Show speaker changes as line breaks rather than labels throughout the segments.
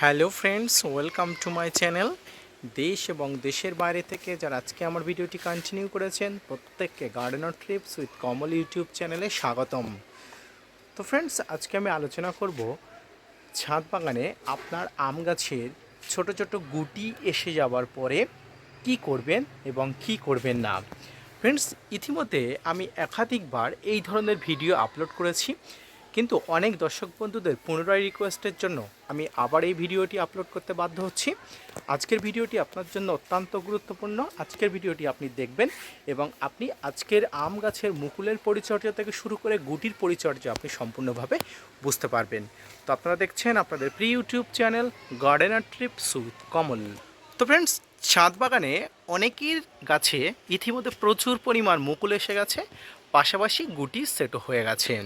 Hello friends, welcome to my channel. দেশ এবং দেশের বাইরে থেকে যারা আজকে আমার ভিডিওটি কন্টিনিউ করেছেন, প্রত্যেককে gardener trips with Kamal YouTube চ্যানেলে স্বাগতম। তো ফ্রেন্ডস, আজকে আমি আলোচনা করব ছাদ বাগানে আপনার আম গাছের ছোট ছোট গুটি এসে যাওয়ার পরে কি করবেন এবং কি করবেন না। ফ্রেন্ডস, ইতিমধ্যে আমি একাধিকবার এই ধরনের ভিডিও আপলোড করেছি। কিন্তু অনেক দর্শক বন্ধুদের পুনরায় রিকোয়েস্টের জন্য আমি আবার এই ভিডিওটি আপলোড করতে বাধ্য হচ্ছি। আজকের ভিডিওটি আপনার জন্য অত্যন্ত গুরুত্বপূর্ণ। আজকের ভিডিওটি আপনি দেখবেন এবং আপনি আজকের আম গাছের মুকুলের পরিচর্যা থেকে শুরু করে গুটির পরিচর্যা আপনি সম্পূর্ণভাবে বুঝতে পারবেন। তো আপনারা দেখছেন আপনাদের pre YouTube channel gardener trip with Kamal. তো ফ্রেন্ডস ছাদ বাগানে অনেকের গাছে ইতিমধ্যে প্রচুর পরিমাণ মুকুল এসে গেছে, পাশাপাশি গুটি সেটও হয়ে গেছেন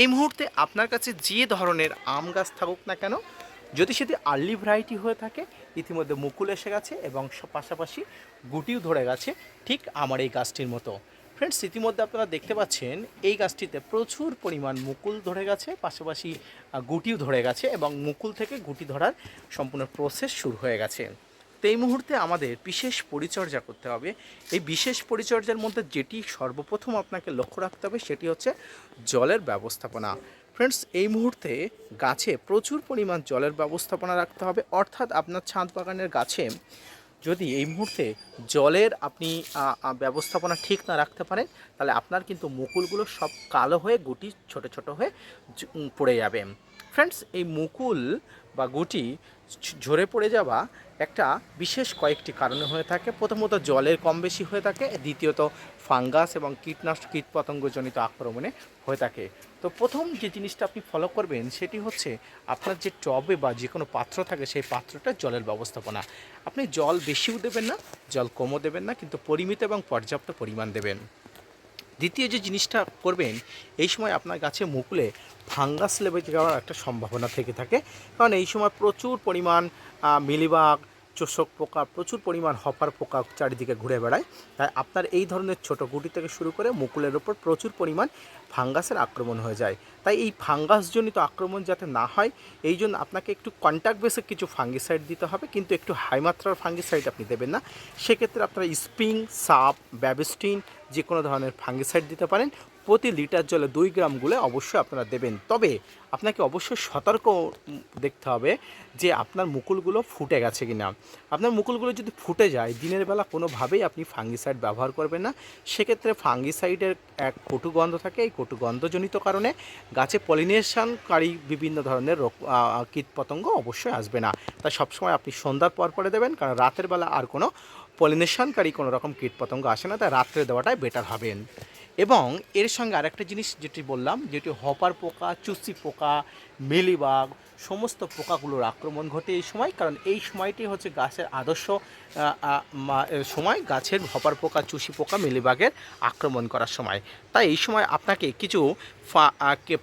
এই মুহূর্তে আপনার কাছে যে ধরনের আম গাছ থাকুক না কেন যদি সেটি আর্লি ভ্যারাইটি হয়ে থাকে, ইতিমধ্যে মুকুল এসে গেছে এবং পাশাপাশি গুটিও ধরে গেছে ঠিক আমার এই গাছটির মতো। ফ্রেন্ডস ইতিমধ্যে আপনারা দেখতে পাচ্ছেন এই গাছটিতে প্রচুর পরিমাণ মুকুল ধরে গেছে, পাশাপাশি গুটিও ধরে গেছে এবং মুকুল থেকে গুটি ধরার সম্পূর্ণ প্রসেস শুরু হয়ে গেছে। তো এই মুহূর্তে আমাদের বিশেষ পরিচর্যা করতে হবে। এই বিশেষ পরিচর্যার মধ্যে যেটি সর্বপ্রথম আপনাকে লক্ষ্য রাখতে হবে সেটি হচ্ছে জলের ব্যবস্থাপনা। ফ্রেন্ডস এই মুহূর্তে গাছে প্রচুর পরিমাণ জলের ব্যবস্থাপনা রাখতে হবে। অর্থাৎ আপনার ছাদ বাগানের গাছে যদি এই মুহূর্তে জলের আপনি ব্যবস্থাপনা ঠিক না রাখতে পারেন, তাহলে আপনার কিন্তু মুকুলগুলো সব কালো হয়ে গুটি ছোট ছোট হয়ে পড়ে যাবে। ফ্রেন্ডস এই মুকুল বা গুটি ঝরে পড়ে যাওয়া একটা বিশেষ কয়েকটি কারণে হয়ে থাকে। প্রথমত জলের কম বেশি হয়ে থাকে, দ্বিতীয়ত ফাঙ্গাস এবং কীটনাশক কীটপতঙ্গজনিত আক্রমণে হয়ে থাকে। তো প্রথম যে জিনিসটা আপনি ফলো করবেন সেটি হচ্ছে আপনার যে টবে বা যে কোনো পাত্র থাকে সেই পাত্রটা জলের ব্যবস্থাপনা। আপনি জল বেশিও দেবেন না, জল কমও দেবেন না, কিন্তু পরিমিত এবং পর্যাপ্ত পরিমাণ দেবেন। দ্বিতীয় যে জিনিসটা করবেন, এই সময় আপনার গাছে মুকুলে ফাঙ্গাস লেবে যাওয়ার একটা সম্ভাবনা থেকে থাকে। কারণ এই সময় প্রচুর পরিমাণ মিলিবাগ চোষক পোকা, প্রচুর পরিমাণ হপার পোকা চারিদিকে ঘুরে বেড়ায়। তাই আপনার এই ধরনের ছোট গুটি থেকে শুরু করে মুকুলের ওপর প্রচুর পরিমাণ ফাঙ্গাসের আক্রমণ হয়ে যায়। তাই এই ফাঙ্গাসজনিত আক্রমণ যাতে না হয়, এই জন্য আপনাকে একটু কন্ট্যাক্ট বেসে কিছু ফাঙ্গিসাইড দিতে হবে, কিন্তু একটু হাই মাত্রার ফাঙ্গিসাইড আপনি দেবেন না। সেক্ষেত্রে আপনারা স্প্রিং সাপ ব্যাবিস্টিন যে কোনো ধরনের ফাঙ্গিসাইড দিতে পারেন। প্রতি লিটার জলে দুই গ্রামগুলো অবশ্যই আপনারা দেবেন। তবে আপনাকে অবশ্যই সতর্ক দেখতে হবে যে আপনার মুকুলগুলো ফুটে গেছে কিনা। আপনার মুকুলগুলো যদি ফুটে যায়, দিনের বেলা কোনোভাবেই আপনি ফাঙ্গিসাইড ব্যবহার করবেন না। সেক্ষেত্রে ফাঙ্গিসাইডের এক কটু গন্ধ থাকে। এই কটু গন্ধজনিত কারণে গাছে পলিনেশনকারী বিভিন্ন ধরনের রোগ কীটপতঙ্গ অবশ্যই আসবে না। তাই সবসময় আপনি সন্ধ্যার পর পরে দেবেন, কারণ রাতের বেলা আর কোনো পলিনেশনকারী কোনো রকম কীটপতঙ্গ আসে না। তাই রাত্রে দেওয়াটাই বেটার হবেন এবং এর সঙ্গে আরেকটা জিনিস যেটি বললাম যেটি হপার পোকা চুসি পোকা মেলিবাগ সমস্ত পোকাগুলোর আক্রমণ ঘটে এই সময় কারণ এই সময়টি হচ্ছে গাছের আদর্শ সময় গাছের হপার পোকা চুসি পোকা মিলিবাগের আক্রমণ করার সময়। তাই এই সময় আপনাকে কিছু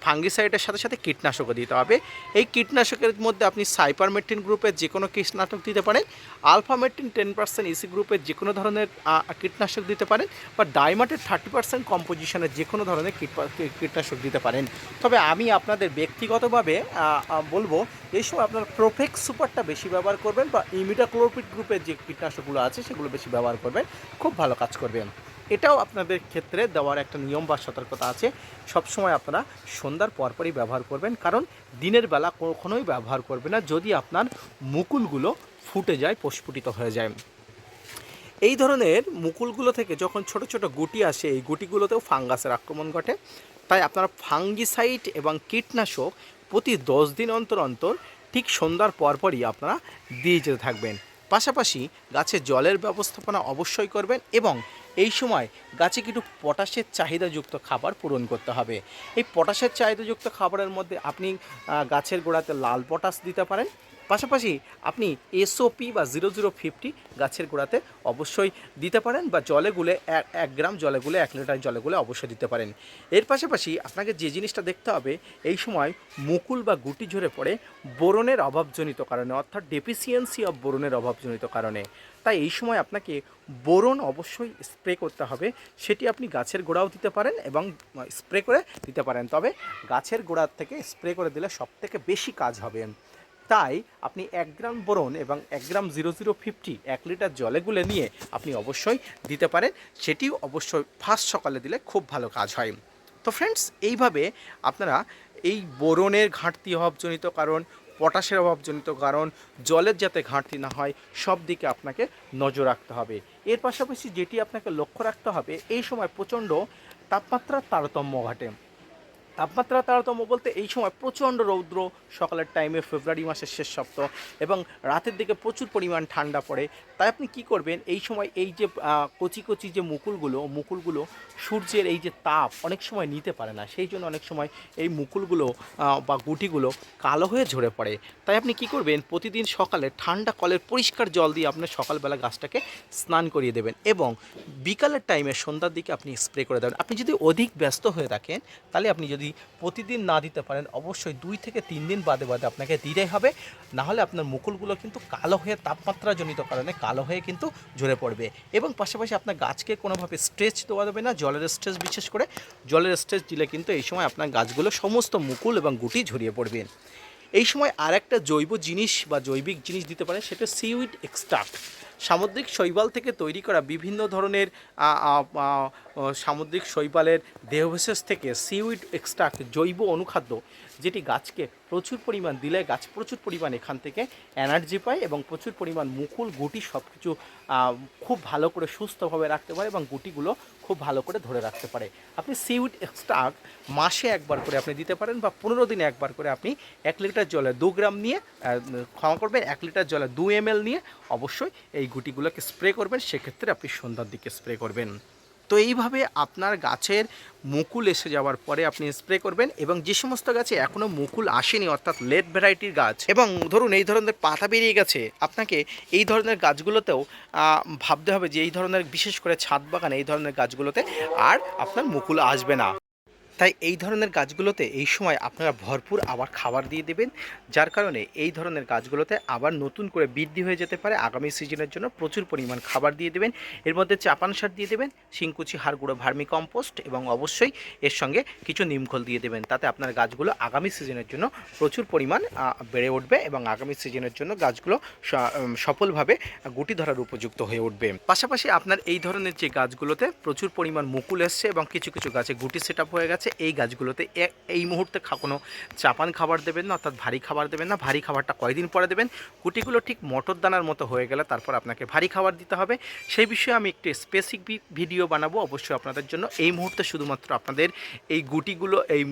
ফাঙ্গিসাইডের সাথে সাথে কীটনাশকও দিতে হবে। এই কীটনাশকের মধ্যে আপনি সাইপারমেট্রিন গ্রুপের যে কোনো কীটনাশক দিতে পারেন আলফামেট্রিন টেন পার্সেন্ট ইসি গ্রুপের যে কোনো ধরনের কীটনাশক দিতে পারেন বা ডাইমাটের থার্টি পার্সেন্ট কম্পোজিশনের যে কোনো ধরনের কীট- কীটনাশক দিতে পারেন। তবে আমি আপনাদের ব্যক্তিগতভাবে আহ, বলব, এই সময় আপনার প্রোফেক্স সুপারটা বেশি ব্যবহার করবেন বা ইমিডাক্লোরপিড গ্রুপের যে কীটনাশকগুলো আছে, সেগুলো বেশি ব্যবহার করবেন। খুব ভালো কাজ করবেন। এটাও আপনাদের ক্ষেত্রে দেওয়ার একটা নিয়ম বা সতর্কতা আছে। সবসময় আপনারা সন্ধ্যার পরপরই ব্যবহার করবেন, কারণ দিনের বেলা কখনোই ব্যবহার করবেন না যদি আপনার মুকুলগুলো ফুটে যায় প্রস্ফুটিত হয়ে যায়। এই ধরনের মুকুলগুলো থেকে যখন ছোট ছোট গুটি আসে, এই গুটিগুলোতেও ফাঙ্গাসের আক্রমণ ঘটে। তাই আপনারা ফাঙ্গিসাইড এবং কীটনাশক প্রতি দশ দিন অন্তর অন্তর ঠিক সন্ধ্যার পরপরই আপনারা দিয়ে যেতে থাকবেন। পাশাপাশি গাছে জলের ব্যবস্থাপনা অবশ্যই করবেন এবং এই সময় গাছে কিছু পটাশের চাহিদাযুক্ত খাবার পূরণ করতে হবে। এই পটাশের চাহিদাযুক্ত খাবারের মধ্যে আপনি গাছের গোড়াতে লাল পটাশ দিতে পারেন পাশাপাশি আপনি এসওপি বা জিরো জিরো ফিফটি গাছের গোড়াতে অবশ্যই দিতে পারেন বা জলে গুলে এক গ্রাম জলে গুলে, এক লিটার জলে গুলে অবশ্যই দিতে পারেন। এর পাশাপাশি আপনাকে যে জিনিসটা দেখতে হবে, এই সময় মুকুল বা গুটি ঝরে পড়ে বোরনের অভাবজনিত কারণে, অর্থাৎ ডেফিসিয়েন্সি অফ বোরনের অভাবজনিত কারণে। তাই এই সময় আপনাকে বোরন অবশ্যই স্প্রে করতে হবে, সেটি আপনি গাছের গোড়াও দিতে পারেন এবং স্প্রে করে দিতে পারেন। তবে গাছের গোড়ার থেকে স্প্রে করে দিলে সবথেকে বেশি কাজ হবে। তাই আপনি এক গ্রাম বোরন এবং এক গ্রাম জিরো জিরো ফিফটি এক লিটার জলে গুলে নিয়ে আপনি অবশ্যই দিতে পারেন। সেটিও অবশ্যই ফার্স্ট সকালে দিলে খুব ভালো কাজ হয়। তো ফ্রেন্ডস এইভাবে আপনারা এই বোরনের ঘাটতি অভাবজনিত কারণ, পটাশের অভাবজনিত কারণ, জলের যাতে ঘাটতি না হয়, সব দিকে আপনাকে নজর রাখতে হবে। এর পাশাপাশি যেটি আপনাকে লক্ষ্য রাখতে হবে, এই সময় প্রচণ্ড তাপমাত্রার তারতম্য ঘটে। তাপমাত্রা তারতম্য বলতে এই সময় প্রচণ্ড রৌদ্র, সকালের টাইমে ফেব্রুয়ারি মাসের শেষ সপ্তাহ এবং রাতের দিকে প্রচুর পরিমাণ ঠান্ডা পড়ে। তাই আপনি কি করবেন? এই সময় এই যে কচি কচি যে মুকুলগুলো মুকুলগুলো সূর্যের এই যে তাপ অনেক সময় নিতে পারে না। সেই জন্য অনেক সময় এই মুকুলগুলো বা গুটিগুলো কালো হয়ে ঝরে পড়ে। তাই আপনি কি করবেন? প্রতিদিন সকালে ঠান্ডা কলের পরিষ্কার জল দিয়ে আপনার সকালবেলা গাছটাকে স্নান করিয়ে দেবেন এবং বিকালের টাইমে সন্ধ্যার দিকে আপনি স্প্রে করে দেবেন। আপনি যদি অধিক ব্যস্ত হয়ে থাকেন, তাহলে আপনি যদি প্রতিদিন না দিতে পারেন, অবশ্যই দুই থেকে তিন দিন বাদে বাদে আপনাকে দিতেই হবে। না হলে আপনার মুকুলগুলো কিন্তু কালো হয়ে তাপমাত্রাজনিত কারণে কালো হয়ে কিন্তু ঝরে পড়বে। এবং পাশাপাশি আপনার গাছকে কোনোভাবে স্ট্রেচ দেওয়া যাবে না, জলের স্ট্রেচ বিশেষ করে। জলের স্ট্রেচ দিলে কিন্তু এই সময় আপনার গাছগুলো সমস্ত মুকুল এবং গুটি ঝরিয়ে পড়বে। এই সময় আর একটা জৈব জিনিস বা জৈবিক জিনিস দিতে পারেন, সেটা সিউইড এক্সট্রাক্ট। সামুদ্রিক শৈবাল থেকে তৈরি করা বিভিন্ন ধরনের সামুদ্রিক শৈবালের দেহবিশেষ থেকে সিউইড এক্সট্রাক্ট জৈব অনুখাদ্য, যেটি গাছকে প্রচুর পরিমাণ দিলে, গাছ প্রচুর পরিমাণ এখান থেকে এনার্জি পায় এবং প্রচুর পরিমাণ মুকুল, গুটি সব কিছু খুব ভালো করে সুস্থভাবে রাখতে পারে এবং গুটিগুলো খুব ভালো করে ধরে রাখতে পারে। আপনি সিউইড এক্সট্রাক্ট মাসে একবার করে আপনি দিতে পারেন বা পনেরো দিনে একবার করে আপনি এক লিটার জলে দু গ্রাম নিয়ে ক্ষমা করবেন, এক লিটার জলে দু এম নিয়ে অবশ্যই এই গুটিগুলোকে স্প্রে করবেন, সেক্ষেত্রে আপনি সন্ধ্যার দিকে স্প্রে করবেন। তো এইভাবে আপনার গাছের মুকুল এসে যাওয়ার পরে আপনি স্প্রে করবেন এবং যে সমস্ত গাছে এখনও মুকুল আসেনি, অর্থাৎ লেট ভ্যারাইটির গাছ, এবং ধরুন এই ধরনের পাতা বেরিয়ে গেছে, আপনাকে এই ধরনের গাছগুলোতেও ভাবতে হবে যে এই ধরনের বিশেষ করে ছাদ বাগানে এই ধরনের গাছগুলোতে আর আপনার মুকুল আসবে না। তাই এই ধরনের গাছগুলোতে এই সময় আপনারা ভরপুর আবার খাবার দিয়ে দেবেন, যার কারণে এই ধরনের গাছগুলোতে আবার নতুন করে বৃদ্ধি হয়ে যেতে পারে। আগামী সিজনের জন্য প্রচুর পরিমাণ খাবার দিয়ে দেবেন। এর মধ্যে চাপান সার দিয়ে দেবেন, শিংকুচি হাড় গুঁড়ো ভার্মি কম্পোস্ট এবং অবশ্যই এর সঙ্গে কিছু নিমখল দিয়ে দেবেন। তাতে আপনার গাছগুলো আগামী সিজনের জন্য প্রচুর পরিমাণ বেড়ে উঠবে এবং আগামী সিজনের জন্য গাছগুলো সফলভাবে গুটি ধরার উপযুক্ত হয়ে উঠবে। পাশাপাশি আপনার এই ধরনের যে গাছগুলোতে প্রচুর পরিমাণ মুকুল এসছে এবং কিছু কিছু গাছে গুটি সেট হয়ে গেছে। এই গাছগুলোতে। এই মুহূর্তে কোনো চাপান খাবার দেবেন না, অর্থাৎ ভারী খাবার দেবেন না। ভারী খাবারটা কয়দিন পরে দেবেন? গুটিগুলো ঠিক মটর দানার মতো হয়ে গেলে তারপর আপনাকে ভারী খাবার দিতে হবে। সেই বিষয়ে আমি একটি স্পেসিফিক ভিডিও বানাবো অবশ্যই আপনাদের জন্য। এই মুহূর্তে শুধুমাত্র আপনাদের এই গুটিগুলো এই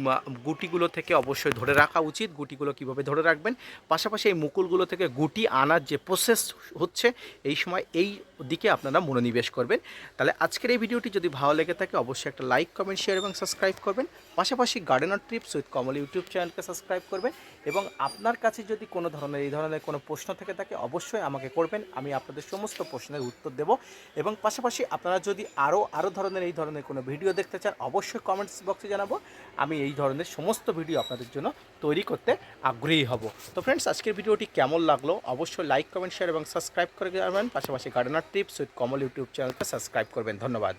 গুটিগুলো থেকে অবশ্যই ধরে রাখা উচিত। গুটিগুলো কীভাবে ধরে রাখবেন? পাশাপাশি এই মুকুলগুলো থেকে গুটি আনার যে প্রসেস হচ্ছে, এই সময় এই দিকে আপনারা মনোনিবেশ করবেন। তাহলে আজকের এই ভিডিওটি যদি ভালো লেগে থাকে, অবশ্যই একটা লাইক, কমেন্ট শেয়ার এবং সাবস্ক্রাইব করবেন। পাশাপাশি gardener trips with Kamal YouTube চ্যানেলকে সাবস্ক্রাইব করবেন। এবং আপনার কাছে যদি কোনো ধরনের, এই ধরনের কোনো প্রশ্ন থেকে থাকে, অবশ্যই আমাকে করবেন। আমি আপনাদের সমস্ত প্রশ্নের উত্তর দেব এবং পাশাপাশি আপনারা যদি আরও আরও ধরনের, এই ধরনের কোনো ভিডিও দেখতে চান, অবশ্যই কমেন্টস বক্সে জানাব। আমি এই ধরনের সমস্ত ভিডিও আপনাদের জন্য তৈরি করতে আগ্রহী হব। তো ফ্রেন্ডস আজকের ভিডিওটি কেমন লাগল? অবশ্যই লাইক কমেন্ট শেয়ার এবং সাবস্ক্রাইব করে যাবেন। পাশাপাশি gardener tips with Kamal YouTube চ্যানেলকে সাবস্ক্রাইব করবেন। ধন্যবাদ।